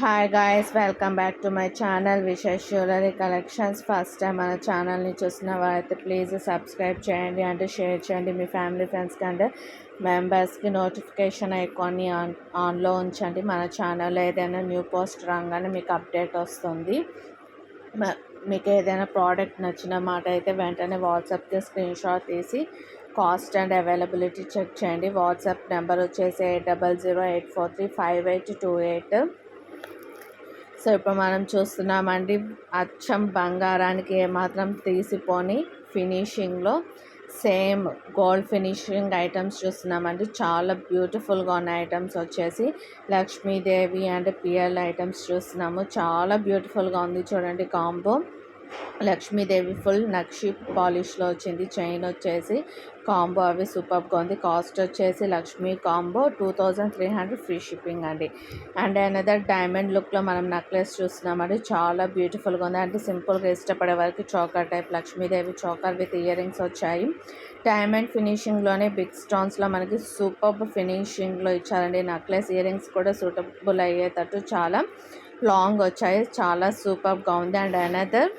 Hi guys welcome back to my channel Vishesh jewellery collections first time మన ఛానల్ని చూసిన వారైతే ప్లీజ్ సబ్స్క్రైబ్ చేయండి అంటే షేర్ చేయండి. మీ ఫ్యామిలీ ఫ్రెండ్స్కి అంటే మెంబర్స్కి నోటిఫికేషన్ ఐకాన్ని ఆన్ ఆన్లో ఉంచండి. మన ఛానల్లో ఏదైనా న్యూ పోస్ట్ రాగానే మీకు అప్డేట్ వస్తుంది. మీకు ఏదైనా ప్రోడక్ట్ నచ్చిన మాట అయితే వెంటనే వాట్సాప్కి స్క్రీన్ షాట్ తీసి కాస్ట్ అండ్ అవైలబిలిటీ చెక్ చేయండి. వాట్సాప్ నెంబర్ వచ్చేసి eight double zero eight four three five eight two eight so ఇప్పుడు మనం చూస్తున్నామండి. అచ్చం బంగారానికి ఏమాత్రం తీసిపోని ఫినిషింగ్లో సేమ్ గోల్డ్ ఫినిషింగ్ ఐటమ్స్ చూస్తున్నామండి. చాలా బ్యూటిఫుల్గా ఉన్న ఐటమ్స్ వచ్చేసి లక్ష్మీదేవి అండ్ పిఎల్ ఐటమ్స్ చూస్తున్నాము. చాలా బ్యూటిఫుల్గా ఉంది చూడండి కాంబో. లక్ష్మీదేవి ఫుల్ నక్షి పాలిష్లో వచ్చింది. చైన్ వచ్చేసి కాంబో అవి సూపర్గా ఉంది. కాస్ట్ వచ్చేసి Lakshmi combo two thousand three hundred free shipping అండి. అండ్ అనదర్ డైమండ్ లుక్లో మనం నెక్లెస్ చూస్తున్నామండి చాలా బ్యూటిఫుల్గా ఉంది. అంటే సింపుల్గా ఇష్టపడే వరకు choker type Lakshmidevi choker with earrings వచ్చాయి డైమండ్ ఫినిషింగ్లోనే బిగ్ స్టోన్స్లో మనకి సూపర్ ఫినిషింగ్లో ఇచ్చారండి. నెక్లెస్ ఇయర్ రింగ్స్ కూడా సూటబుల్ అయ్యేటట్టు చాలా లాంగ్ వచ్చాయి. చాలా సూపర్గా ఉంది. అండ్ అనదర్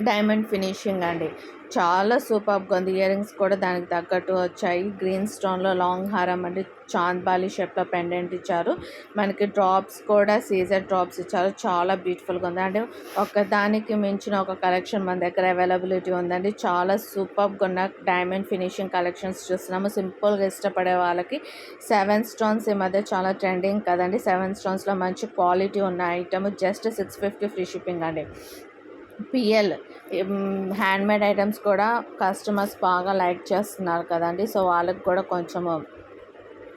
డైమండ్ ఫినిషింగ్ అండి. చాలా సూపర్గా ఉంది. ఇయర్ రింగ్స్ కూడా దానికి తగ్గట్టు వచ్చాయి. గ్రీన్ స్టోన్లో లాంగ్ హారం అంటే చాంద్ బాలి షేప్లో పెండెంట్ ఇచ్చారు. మనకి డ్రాప్స్ కూడా సీజర్ డ్రాప్స్ ఇచ్చారు. చాలా బ్యూటిఫుల్గా ఉంది. అంటే ఒకదానికి మించిన ఒక కలెక్షన్ మన దగ్గర అవైలబిలిటీ ఉందండి. చాలా సూపర్గా ఉన్న డైమండ్ ఫినిషింగ్ కలెక్షన్స్ చూస్తున్నాము. సింపుల్గా ఇష్టపడే వాళ్ళకి సెవెన్ స్టోన్స్ ఈ మధ్య చాలా ట్రెండింగ్ కదండి. సెవెన్ స్టోన్స్లో మంచి క్వాలిటీ ఉన్న item just six fifty free shipping అండి. పిఎల్ హ్యాండ్మేడ్ ఐటమ్స్ కూడా కస్టమర్స్ బాగా లైక్ చేస్తున్నారు కదండి. సో వాళ్ళకి కూడా కొంచెము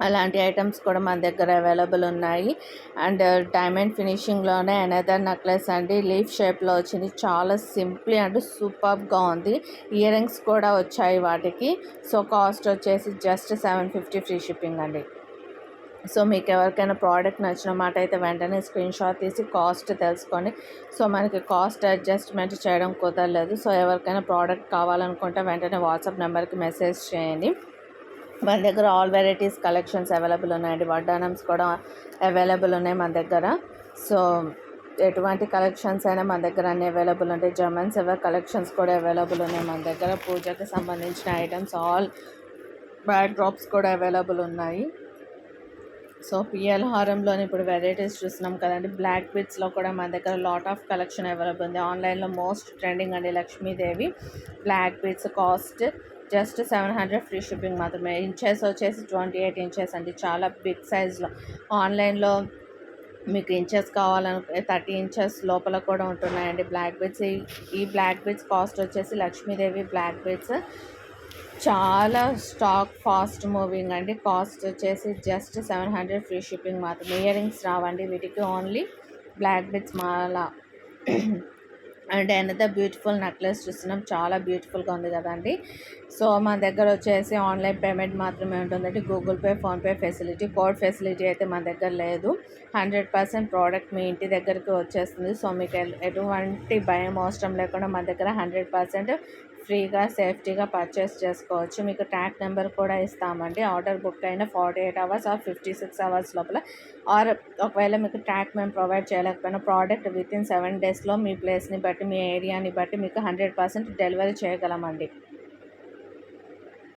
అలాంటి ఐటమ్స్ కూడా మన దగ్గర అవైలబుల్ ఉన్నాయి. అండ్ డైమండ్ ఫినిషింగ్లోనే అనదర్ నెక్లెస్ అండి. లీఫ్ షేప్లో వచ్చింది. చాలా సింప్లీ అండ్ సూపర్గా ఉంది. ఇయర్ రింగ్స్ కూడా వచ్చాయి వాటికి. సో కాస్ట్ వచ్చేసి just seven fifty free shipping అండి. సో మీకు ఎవరికైనా ప్రోడక్ట్ నచ్చిన మాట అయితే వెంటనే స్క్రీన్ షాట్ తీసి కాస్ట్ తెలుసుకోండి సో మనకి కాస్ట్ అడ్జస్ట్మెంట్ చేయడం కుదరలేదు. సో ఎవరికైనా ప్రోడక్ట్ కావాలనుకుంటే వెంటనే వాట్సాప్ నెంబర్కి మెసేజ్ చేయండి. మన దగ్గర ఆల్ వెరైటీస్ కలెక్షన్స్ అవైలబుల్ ఉన్నాయండి. వడ్డానమ్స్ కూడా అవైలబుల్ ఉన్నాయి మన దగ్గర. సో ఎటువంటి కలెక్షన్స్ అయినా మన దగ్గర అన్ని అవైలబుల్ ఉంటాయి. జర్మన్స్ ఎవరి కలెక్షన్స్ కూడా అవైలబుల్ ఉన్నాయి మన దగ్గర. పూజకి సంబంధించిన ఐటమ్స్ ఆల్ బ్యాక్ డ్రాప్స్ కూడా అవైలబుల్ ఉన్నాయి. సో పిఎల్ హారంలోని ఇప్పుడు వెరైటీస్ చూస్తున్నాం కదండి. బ్లాక్ బిట్స్లో కూడా మన దగ్గర లాట్ ఆఫ్ కలెక్షన్ అవైలబుల్ ఉంది. ఆన్లైన్లో మోస్ట్ ట్రెండింగ్ అండి Lakshmidevi. Black beads cost just seven hundred free shipping మాత్రమే. ఇంచెస్ వచ్చేసి ట్వంటీ ఎయిట్ ఇంచెస్ అండి. చాలా బిగ్ సైజ్లో ఆన్లైన్లో మీకు ఇంచెస్ కావాలనుకుంటే థర్టీ ఇంచెస్ లోపల కూడా ఉంటున్నాయండి. బ్లాక్ బిట్స్ ఈ బ్లాక్ బిట్స్ కాస్ట్ వచ్చేసి లక్ష్మీదేవి బ్లాక్ బిట్స్ చాలా స్టాక్ ఫాస్ట్ మూవింగ్ అండి. కాస్ట్ వచ్చేసి just seven hundred free shipping మాత్రమే. ఇయర్ రింగ్స్ రావండి. వీటికి ఓన్లీ బ్లాక్ బిట్స్ మాలా. అండ్ అనదర్ బ్యూటిఫుల్ నెక్లెస్ చూస్తున్నాం. చాలా బ్యూటిఫుల్గా ఉంది కదండి. సో మన దగ్గర వచ్చేసి ఆన్లైన్ పేమెంట్ మాత్రమే ఉంటుందండి. Google Pay PhonePe facility code facility అయితే మన దగ్గర లేదు. హండ్రెడ్ పర్సెంట్ ప్రోడక్ట్ మీ ఇంటి దగ్గరికి వచ్చేస్తుంది. సో మీకు ఎటువంటి భయం అవసరం లేకుండా మన దగ్గర హండ్రెడ్ పర్సెంట్ ఫ్రీగా సేఫ్టీగా పర్చేస్ చేసుకోవచ్చు. మీకు ట్రాక్ నెంబర్ కూడా ఇస్తామండి. ఆర్డర్ బుక్ అయిన forty eight hours or fifty six hours లోపల. ఆర్ ఒకవేళ మీకు ట్రాక్ మేము ప్రొవైడ్ చేయలేకపోయినా ప్రోడక్ట్ విత్ ఇన్ సెవెన్ డేస్లో మీ ప్లేస్ని బట్టి మీ ఏరియాని బట్టి మీకు హండ్రెడ్ పర్సెంట్ డెలివరీ చేయగలమండి.